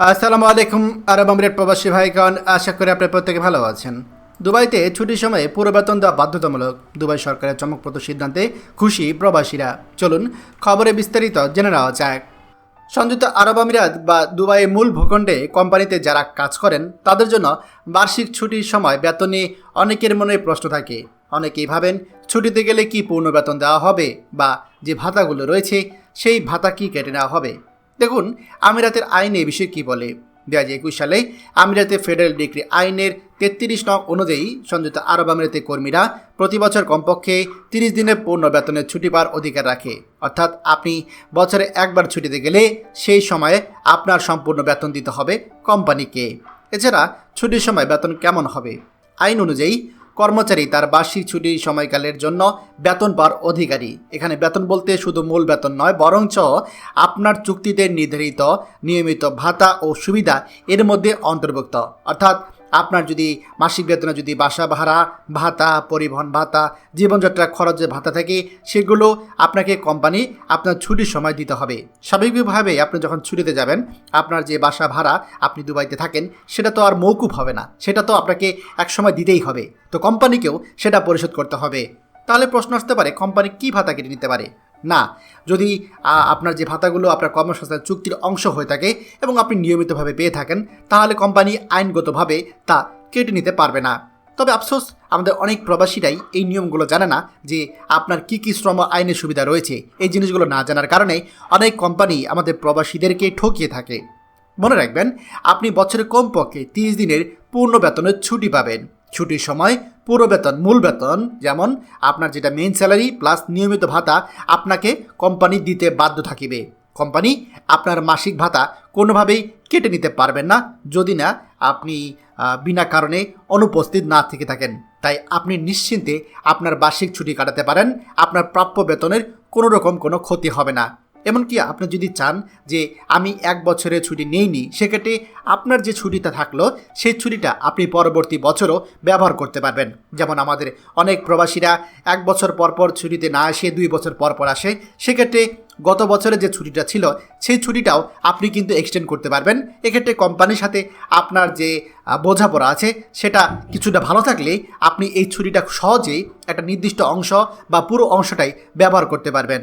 আসসালামু আলাইকুম আরব আমিরাত প্রবাসী ভাইগণ, আশা করি আপনার প্রত্যেকে ভালো আছেন। দুবাইতে ছুটির সময়ে পুরো বেতন দেওয়া বাধ্যতামূলক দুবাই সরকারের চমকপ্রদ সিদ্ধান্তে খুশি প্রবাসীরা। চলুন খবরে বিস্তারিত জেনে নেওয়া যাক। সংযুক্ত আরব আমিরাত বা দুবাইয়ের মূল ভূখণ্ডে কোম্পানিতে যারা কাজ করেন, তাদের জন্য বার্ষিক ছুটির সময় বেতন নিয়ে অনেকের মনে প্রশ্ন থাকে। অনেকেই ভাবেন, ছুটিতে গেলে কি পূর্ণ বেতন দেওয়া হবে বা যে ভাতাগুলো রয়েছে, সেই ভাতা কি কেটে নেওয়া হবে? দেখুন, আমিরাতের আইন এ বিষয়ে কী বলে? দু হাজার একুশ সালে আমিরাতে ফেডারেল ডিগ্রি আইনের তেত্রিশ নং অনুযায়ী সংযুক্ত আরব আমিরাতের কর্মীরা প্রতি বছর কমপক্ষে তিরিশ দিনের পূর্ণ বেতনের ছুটি পাওয়ার অধিকার রাখে। অর্থাৎ আপনি বছরে একবার ছুটিতে গেলে সেই সময়ে আপনার সম্পূর্ণ বেতন দিতে হবে কোম্পানিকে। এছাড়া ছুটির সময় বেতন কেমন হবে? আইন অনুযায়ী কর্মচারী তার বার্ষিক ছুটি সময়কালের জন্য বেতন পাওয়ার অধিকারী। এখানে বেতন বলতে শুধু মূল বেতন নয়, বরঞ্চ আপনার চুক্তিতে নির্ধারিত নিয়মিত ভাতা ও সুবিধা এর মধ্যে অন্তর্ভুক্ত। অর্থাৎ আপনার যদি মাসিক বেতনে যদি বাসা ভাড়া, ভাতা, পরিবহন ভাতা জীবনযাত্রার খরচের ভাতা থাকে, সেগুলো আপনাকে কোম্পানি আপনার ছুটির সময় দিতে হবে। স্বাভাবিকভাবে আপনি যখন ছুটিতে যাবেন, আপনার যে বাসা ভাড়া আপনি দুবাইতে থাকেন, সেটা তো আর মৌকুব হবে না। সেটা তো আপনাকে এক সময় দিতেই হবে। তো কোম্পানিকেও সেটা পরিশোধ করতে হবে। তাহলে প্রশ্ন আসতে পারে, কোম্পানি কী ভাতা কেটে নিতে পারে? না, যদি আপনার যে ভাতাগুলো আপনার কর্মসংস্থান চুক্তির অংশ হয়ে থাকে এবং আপনি নিয়মিতভাবে পেয়ে থাকেন, তাহলে কোম্পানি আইনগতভাবে তা কেটে নিতে পারবে না। তবে আফসোস, আমাদের অনেক প্রবাসীরাই এই নিয়মগুলো জানে না যে আপনার কি কি শ্রম আইনের সুবিধা রয়েছে। এই জিনিসগুলো না জানার কারণে অনেক কোম্পানি আমাদের প্রবাসীদেরকে ঠকিয়ে থাকে। মনে রাখবেন, আপনি বছরে কমপক্ষে তিরিশ দিনের পূর্ণ বেতনের ছুটি পাবেন। ছুটির সময় পুরো বেতন, মূল বেতন, যেমন আপনার যেটা মেইন স্যালারি প্লাস নিয়মিত ভাতা, আপনাকে কোম্পানি দিতে বাধ্য থাকিবে। কোম্পানি আপনার মাসিক ভাতা কোনোভাবেই কেটে নিতে পারবেন না, যদি না আপনি বিনা কারণে অনুপস্থিত না থেকে থাকেন। তাই আপনি নিশ্চিন্তে আপনার বার্ষিক ছুটি কাটাতে পারেন, আপনার প্রাপ্য বেতনের কোনো রকম কোনো ক্ষতি হবে না। এমনকি আপনি যদি চান যে আমি এক বছরের ছুটি নেইনি, সেক্ষেত্রে আপনার যে ছুটিটা থাকল, সেই ছুটিটা আপনি পরবর্তী বছরও ব্যবহার করতে পারবেন। যেমন আমাদের অনেক প্রবাসীরা এক বছর পর পর ছুটিতে না এসে দুই বছর পর পর আসে, সেক্ষেত্রে গত বছরে যে ছুটিটা ছিল, সেই ছুটিটাও আপনি কিন্তু এক্সটেন্ড করতে পারবেন। এক্ষেত্রে কোম্পানির সাথে আপনার যে বোঝাপড়া আছে, সেটা কিছুটা ভালো থাকলে আপনি এই ছুটিটা সহজেই একটা নির্দিষ্ট অংশ বা পুরো অংশটাই ব্যবহার করতে পারবেন।